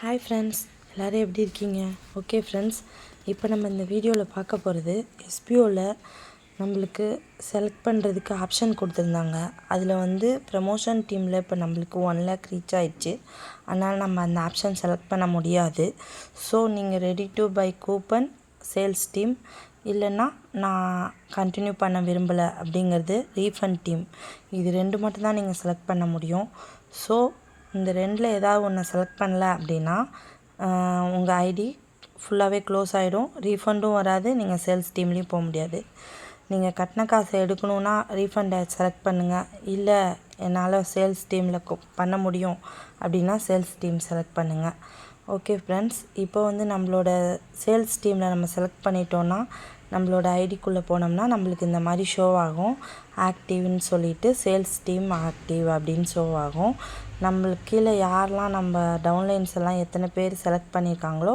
Hi friends எல்லோரும் எப்படி இருக்கீங்க? ஓகே ஃப்ரெண்ட்ஸ் இப்போ நம்ம இந்த வீடியோவில் பார்க்க போகிறது எஸ்பிஓவில் நம்மளுக்கு செலக்ட் பண்ணுறதுக்கு ஆப்ஷன் கொடுத்துருந்தாங்க. அதில் வந்து ப்ரமோஷன் டீமில் இப்போ நம்மளுக்கு ஒன் லேக் ரீச் ஆயிடுச்சு. அதனால் நம்ம அந்த ஆப்ஷன் செலக்ட் பண்ண முடியாது. ஸோ நீங்கள் ready to buy coupon sales team இல்லைன்னா நான் கண்டினியூ பண்ண விரும்பலை அப்படிங்கிறது ரீஃபண்ட் டீம் இது ரெண்டு மட்டும்தான் நீங்கள் செலக்ட் பண்ண முடியும். ஸோ இந்த ரெண்டில் ஏதாவது ஒன்று செலக்ட் பண்ணல அப்படின்னா உங்கள் ஐடி ஃபுல்லாகவே க்ளோஸ் ஆகிடும் ரீஃபண்டும் வராது. நீங்கள் சேல்ஸ் டீம்லேயும் போக முடியாது. நீங்கள் கட்டின காசை எடுக்கணுன்னா ரீஃபண்டை செலக்ட் பண்ணுங்கள் இல்லை என்னால் சேல்ஸ் டீமில் பண்ண முடியும் அப்படின்னா சேல்ஸ் டீம் செலக்ட் பண்ணுங்கள் ஓகே ஃப்ரெண்ட்ஸ் இப்போ வந்து நம்மளோட சேல்ஸ் டீமில் நம்ம செலக்ட் பண்ணிட்டோன்னா நம்மளோட ஐடிக்குள்ளே போனோம்னா நம்மளுக்கு இந்த மாதிரி ஷோ ஆகும். ஆக்டிவ்னு சொல்லிட்டு சேல்ஸ் டீம் ஆக்டிவ் அப்படின்னு ஷோ ஆகும். நம்மளுக்கு கீழே யாரெலாம் நம்ம டவுன்லைன்ஸ் எல்லாம் எத்தனை பேர் செலக்ட் பண்ணியிருக்காங்களோ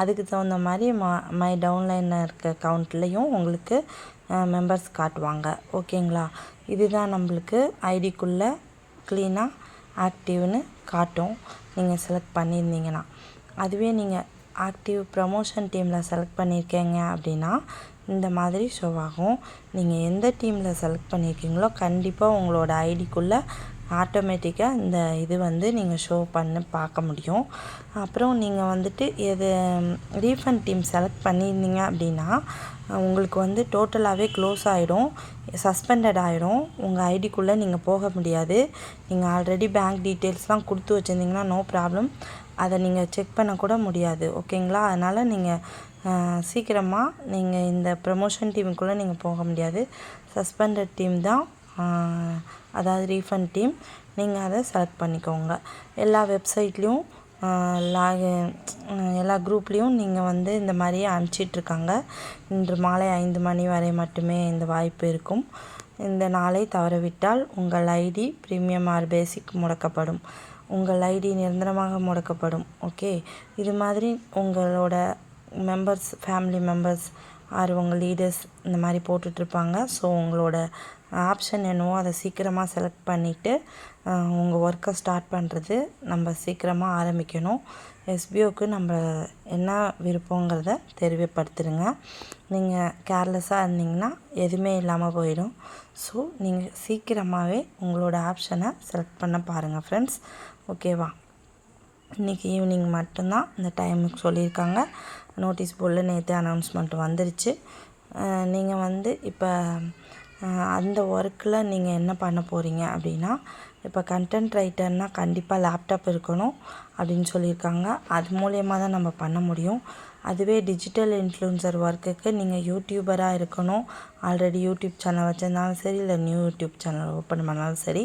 அதுக்கு தகுந்த மாதிரி ம மை டவுன்லைனில் இருக்க கவுண்ட்லேயும் உங்களுக்கு மெம்பர்ஸ் காட்டுவாங்க. ஓகேங்களா? இதுதான் நம்மளுக்கு ஐடிக்குள்ளே க்ளீனாக ஆக்டிவ்னு காட்டும். நீங்கள் செலக்ட் பண்ணியிருந்தீங்கன்னா. அதுவே நீங்கள் ஆக்டிவ் ப்ரமோஷன் டீமில் செலக்ட் பண்ணியிருக்கீங்க அப்படின்னா இந்த மாதிரி ஷோ ஆகும். நீங்கள் எந்த டீமில் செலக்ட் பண்ணியிருக்கீங்களோ கண்டிப்பாக உங்களோட ஐடிக்குள்ளே ஆட்டோமேட்டிக்காக இந்த இது வந்து நீங்கள் ஷோ பண்ணி பார்க்க முடியும். அப்புறம் நீங்கள் வந்துட்டு எது ரீஃபண்ட் டீம் செலக்ட் பண்ணியிருந்தீங்க அப்படின்னா உங்களுக்கு வந்து டோட்டலாகவே க்ளோஸ் ஆகிடும் சஸ்பெண்டட் ஆகிடும் உங்கள் ஐடிக்குள்ளே நீங்கள் போக முடியாது. நீங்கள் ஆல்ரெடி பேங்க் டீட்டெயில்ஸ்லாம் கொடுத்து வச்சுருந்தீங்கன்னா நோ ப்ராப்ளம் அதை நீங்கள் செக் பண்ணக்கூட முடியாது. ஓகேங்களா அதனால் நீங்கள் சீக்கிரமாக நீங்கள் இந்த ப்ரமோஷன் டீமுக்குள்ளே நீங்கள் போக முடியாது. சஸ்பெண்டட் டீம் தான் அதாவது ரீஃபண்ட் டீம் நீங்கள் அதை செலக்ட் பண்ணிக்கோங்க. எல்லா வெப்சைட்லேயும் லாக் எல்லா குரூப்லேயும் நீங்கள் வந்து இந்த மாதிரியே அனுப்பிச்சிட்ருக்காங்க இன்று மாலை ஐந்து மணி வரை மட்டுமே இந்த வாய்ப்பு இருக்கும். இந்த நாளை தவறவிட்டால் உங்கள் ஐடி ப்ரீமியம் ஆர் பேசிக் முடக்கப்படும். உங்கள் ஐடி நிரந்தரமாக முடக்கப்படும். ஓகே இது மாதிரி உங்களோட மெம்பர்ஸ் ஃபேமிலி மெம்பர்ஸ் ஆர் உங்கள் லீடர்ஸ் இந்த மாதிரி போட்டுட்ருப்பாங்க. ஸோ உங்களோட ஆப்ஷன் என்னவோ அதை சீக்கிரமாக செலக்ட் பண்ணிவிட்டு உங்கள் ஒர்க்கை ஸ்டார்ட் பண்ணுறது நம்ம சீக்கிரமாக ஆரம்பிக்கணும். எஸ்பிஓக்கு நம்ம என்ன விருப்பங்கிறத தெரியப்படுத்துருங்க. நீங்கள் கேர்லெஸ்ஸாக இருந்தீங்கன்னா எதுவுமே இல்லாமல் போயிடும். ஸோ நீங்கள் சீக்கிரமாகவே உங்களோட ஆப்ஷனை செலக்ட் பண்ண பாருங்கள் ஃப்ரெண்ட்ஸ் ஓகேவா இன்றைக்கி ஈவினிங் மட்டும்தான் இந்த டைமுக்கு சொல்லியிருக்காங்க. நோட்டீஸ் போர்டில் நேற்று அனௌன்ஸ்மெண்ட் வந்துருச்சு. நீங்கள் வந்து இப்போ அந்த ஒர்க்கில் நீங்கள் என்ன பண்ண போகிறீங்க அப்படின்னா இப்போ கண்டென்ட் ரைட்டர்னால் கண்டிப்பாக லேப்டாப் இருக்கணும் அப்படின்னு சொல்லியிருக்காங்க. அது மூலயமா தான் நம்ம பண்ண முடியும். அதுவே டிஜிட்டல் இன்ஃப்ளூன்சர் ஒர்க்குக்கு நீங்கள் யூடியூபராக இருக்கணும். ஆல்ரெடி யூடியூப் சேனல் வச்சுருந்தாலும் சரி இல்லை நியூ யூடியூப் சேனல் ஓப்பன் பண்ணாலும் சரி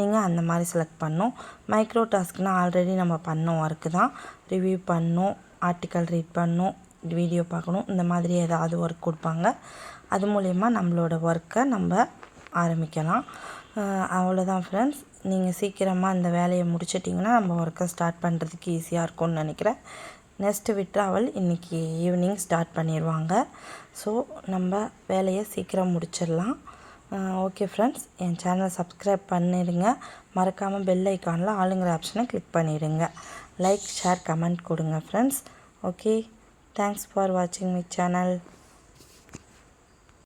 நீங்கள் அந்த மாதிரி செலக்ட் பண்ணணும். மைக்ரோ டாஸ்க்னால் ஆல்ரெடி நம்ம பண்ணோம் ஒர்க்கு தான். ரிவ்யூ பண்ணணும் ஆர்டிக்கல் ரீட் பண்ணணும் வீடியோ பார்க்கணும் இந்த மாதிரி ஏதாவது ஒர்க் கொடுப்பாங்க. அது மூலயமா நம்மளோட ஒர்க்கை நம்ம ஆரம்பிக்கலாம். அவ்வளோதான் ஃப்ரெண்ட்ஸ் நீங்கள் சீக்கிரமாக இந்த வேலையை முடிச்சிட்டிங்கன்னா நம்ம ஒர்க்கை ஸ்டார்ட் பண்ணுறதுக்கு ஈஸியாக இருக்கும்னு நினைக்கிறேன். நெக்ஸ்ட்டு விட்ராவல் இன்றைக்கி ஈவினிங் ஸ்டார்ட் பண்ணிடுவாங்க ஸோ நம்ம வேலையை சீக்கிரம் முடிச்சிடலாம். ஓகே ஃப்ரெண்ட்ஸ் என் சேனலை சப்ஸ்கிரைப் பண்ணிடுங்க. மறக்காமல் பெல் ஐக்கானில் ஆளுங்கிற ஆப்ஷனை கிளிக் பண்ணிவிடுங்க லைக் ஷேர் கமெண்ட் கொடுங்க ஃப்ரெண்ட்ஸ் ஓகே தேங்க்ஸ் ஃபார் வாட்சிங் மை சேனல்